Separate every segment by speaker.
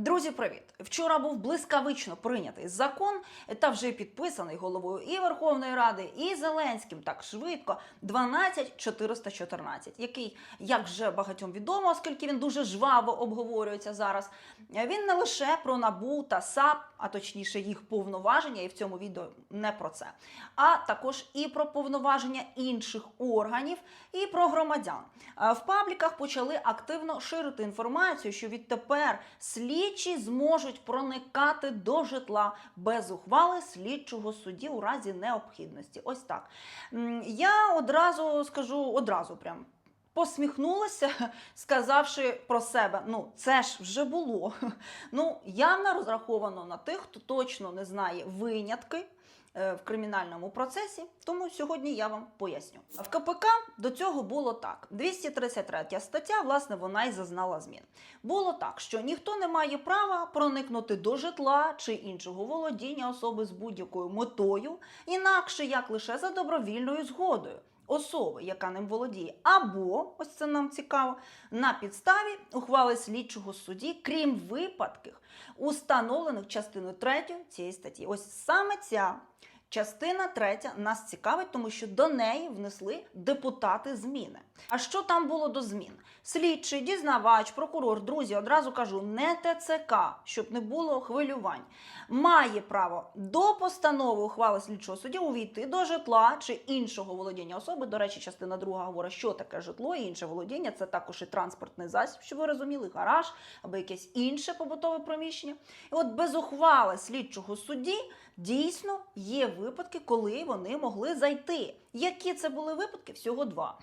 Speaker 1: Друзі, привіт! Вчора був блискавично прийнятий закон та вже підписаний головою і Верховної Ради, і Зеленським так швидко 12414, який, як вже багатьом відомо, оскільки він дуже жваво обговорюється зараз. Він не лише про набу та САП, а точніше їх повноваження, і в цьому відео не про це, а також і про повноваження інших органів, і про громадян. В пабліках почали активно ширити інформацію, що відтепер слідчі зможуть проникати до житла без ухвали слідчого судді у разі необхідності. Ось так. Я одразу скажу одразу прям. Посміхнулася, сказавши про себе: ну це ж вже було. Ну явно розраховано на тих, хто точно не знає винятки е, в кримінальному процесі. Тому сьогодні я вам поясню. В КПК до цього було так: 233 стаття, власне, вона й зазнала змін. Було так, що ніхто не має права проникнути до житла чи іншого володіння особи з будь-якою метою, інакше як лише за добровільною згодою. Особи, яка ним володіє, або ось це нам цікаво, на підставі ухвали слідчого судді, крім випадків, установлених частиною 3 цієї статті. Ось саме ця частина 3 нас цікавить, тому що до неї внесли депутати зміни. А що там було до змін? Слідчий, дізнавач, прокурор, друзі, одразу кажу, не ТЦК, щоб не було хвилювань, має право до постанови ухвали слідчого судді увійти до житла чи іншого володіння особи. До речі, частина друга говорить, що таке житло і інше володіння. Це також і транспортний засіб, щоб ви розуміли, гараж або якесь інше побутове приміщення. І от без ухвали слідчого судді дійсно є випадки, коли вони могли зайти. Які це були випадки? Всього два.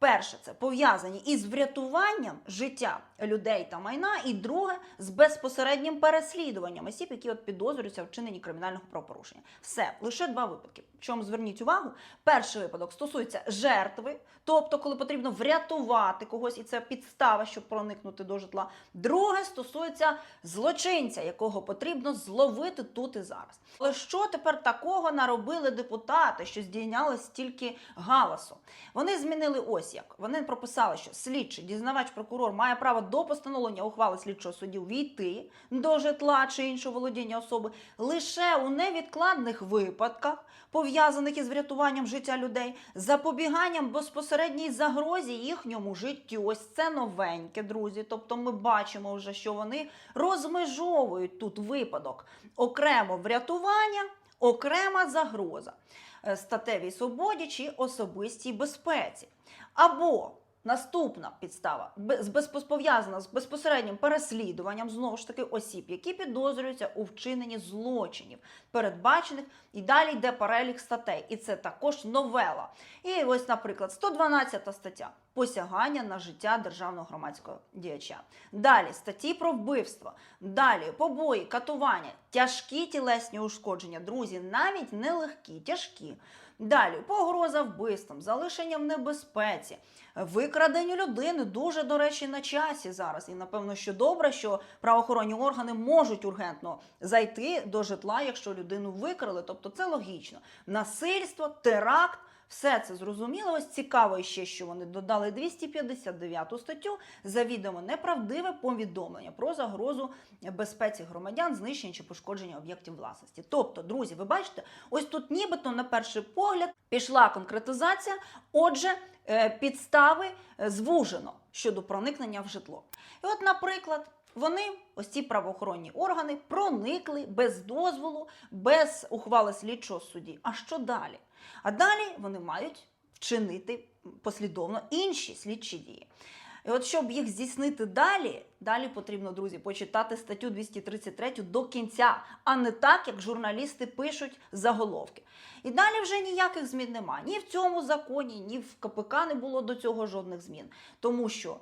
Speaker 1: Перше, це пов'язані із врятуванням життя людей та майна, і друге з безпосереднім переслідуванням осіб, які от підозрюються в вчиненні кримінального правопорушення. Все, лише два випадки. Чому зверніть увагу? Перший випадок стосується жертви, тобто, коли потрібно врятувати когось, і це підстава, щоб проникнути до житла. Друге стосується злочинця, якого потрібно зловити тут і зараз. Але що тепер такого наробили депутати, що здійняли стільки галасу? Вони змінили ось як. Вони прописали, що слідчий, дізнавач, прокурор має право до постановлення ухвали слідчого судді війти до житла чи іншого володіння особи лише у невідкладних випадках, пов'язаних із врятуванням життя людей, запобіганням безпосередній загрозі їхньому життю. Ось це новеньке, друзі. Тобто ми бачимо вже, що вони розмежовують тут випадок окремо врятування, окрема загроза е, статевій свободі чи особистій безпеці. Або наступна підстава пов'язана з безпосереднім переслідуванням знову ж таки осіб, які підозрюються у вчиненні злочинів, передбачених, і далі йде перелік статей. І це також новела. І ось, наприклад, 112 стаття посягання на життя державного громадського діяча. Далі статті про вбивство, далі побої, катування, тяжкі тілесні ушкодження, друзі, навіть не легкі, тяжкі. Далі погроза вбивством, залишення в небезпеці, викрадення людини дуже, до речі, на часі зараз. І напевно, що добре, що правоохоронні органи можуть ургентно зайти до житла, якщо людину викрали. Тобто це логічно. Насильство, теракт. Все це зрозуміло. Ось цікаво ще, що вони додали 259 статтю завідомо неправдиве повідомлення про загрозу безпеці громадян, знищення чи пошкодження об'єктів власності. Тобто, друзі, ви бачите, ось тут нібито на перший погляд пішла конкретизація. Отже, е, підстави е, звужено щодо проникнення в житло. І от, наприклад. Вони, ось ці правоохоронні органи, проникли без дозволу, без ухвали слідчого судді. А що далі? А далі вони мають вчинити послідовно інші слідчі дії. І от щоб їх здійснити далі, далі потрібно, друзі, почитати статтю 233 до кінця, а не так, як журналісти пишуть заголовки. І далі вже ніяких змін немає. Ні в цьому законі, ні в КПК не було до цього жодних змін. Тому що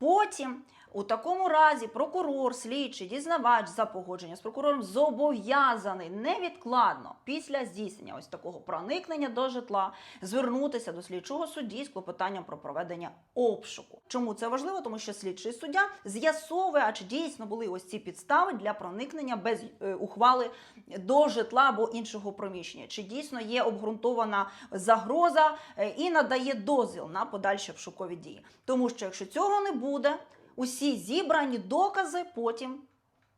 Speaker 1: потім у такому разі прокурор, слідчий, дізнавач за погодження з прокурором зобов'язаний невідкладно після здійснення ось такого проникнення до житла звернутися до слідчого судді з клопотанням про проведення обшуку. Чому це важливо? Тому що слідчий суддя з'ясовує, а чи дійсно були ось ці підстави для проникнення без е, ухвали до житла або іншого приміщення, чи дійсно є обґрунтована загроза е, і надає дозвіл на подальші обшукові дії. Тому що якщо цього не буде, усі зібрані докази потім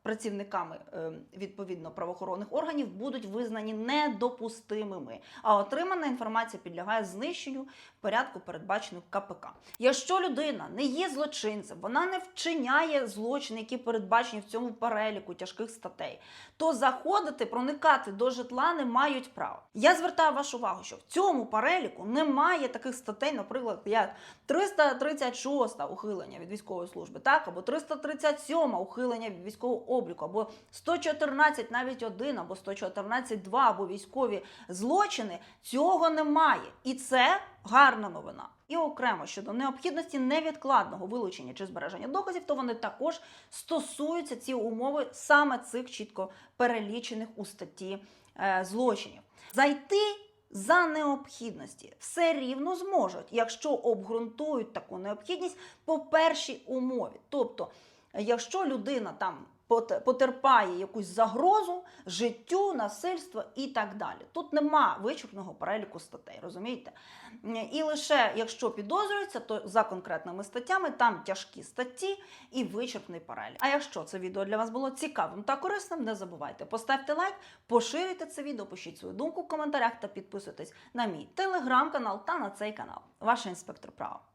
Speaker 1: працівниками е, відповідно правоохоронних органів будуть визнані недопустимими, а отримана інформація підлягає знищенню порядку, передбаченому КПК. Якщо людина не є злочинцем, вона не вчиняє злочини, які передбачені в цьому переліку тяжких статей, то заходити, проникати до житла не мають права. Я звертаю вашу увагу, що в цьому переліку немає таких статей, наприклад, як 336 ухилення від військової служби, так або 337 ухилення від військового обліку, або 114 навіть один, або 114 2, або військові злочини. Цього немає, і це гарна новина. І окремо щодо необхідності невідкладного вилучення чи збереження доказів, то вони також стосуються ці умови саме цих чітко перелічених у статті е, злочинів. Зайти за необхідності все рівно зможуть, якщо обґрунтують таку необхідність по першій умові. Тобто, якщо людина там потерпає якусь загрозу життю, насильство і так далі. Тут нема вичерпного переліку статей, розумієте? І лише якщо підозрюється, то за конкретними статтями там тяжкі статті і вичерпний перелік. А якщо це відео для вас було цікавим та корисним, не забувайте поставте лайк, поширюйте це відео, пишіть свою думку в коментарях та підписуйтесь на мій телеграм-канал та на цей канал. Ваш інспектор права.